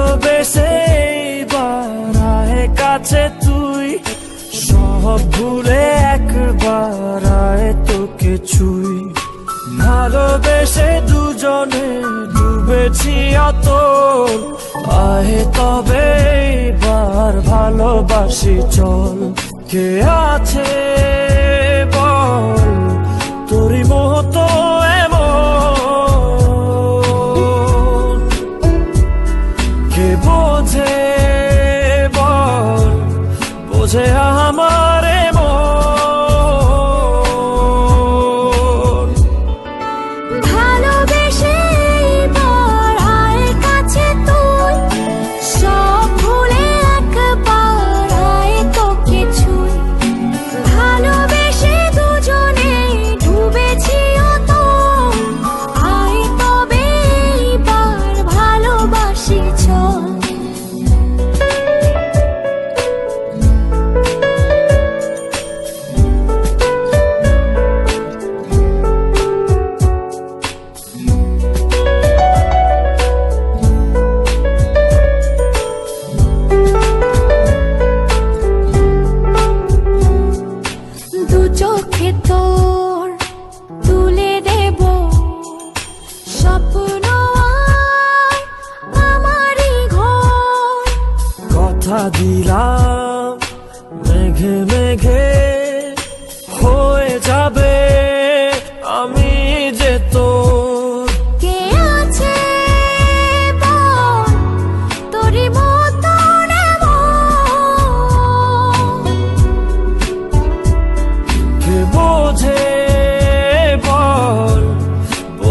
ভালোবেসে বারায় কাছে তুই। সব ভুলে একবার আয় তোকে ছুই। ভালোবেসে দুজনে ডুবেছি অত আহে তবে বার ভালোবাসি, চল। কে আছে? বোঝে আমার চোখে তোর তুলে দেব। স্বপ্ন আমারই ঘর। কথা দিলাম মেঘে মেঘে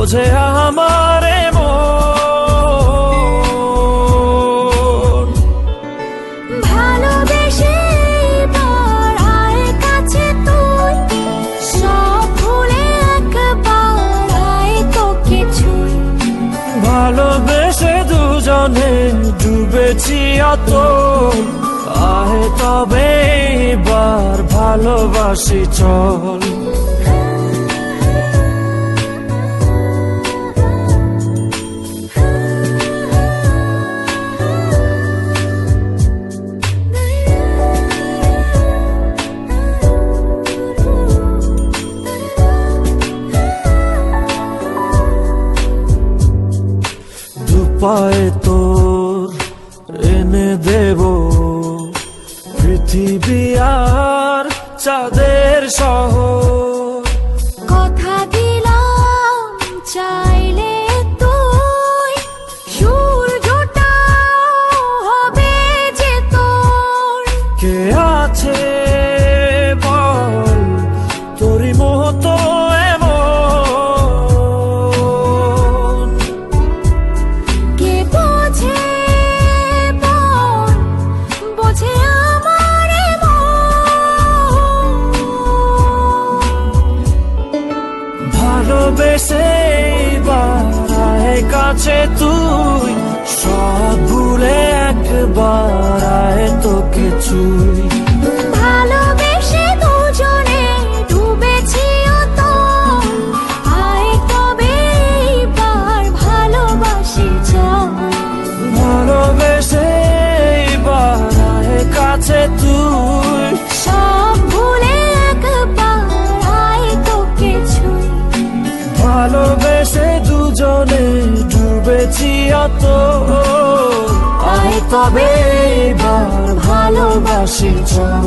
বোঝে আমার ভালোবেসে কাছে তুই সব ভুলে একবার আয় তোকে ভালোবেসে দুজনে ডুবেছি অত আহে তবে এবার ভালোবাসি চল। দুপায়ে তোর এনে দেব। পৃথিবী আর চাঁদের শহর। এবার কাছে তুই সব ভুলে একবার আয় তোকে ছুই ডুবেছি অত। আয় তবে ভালোবাসি চল।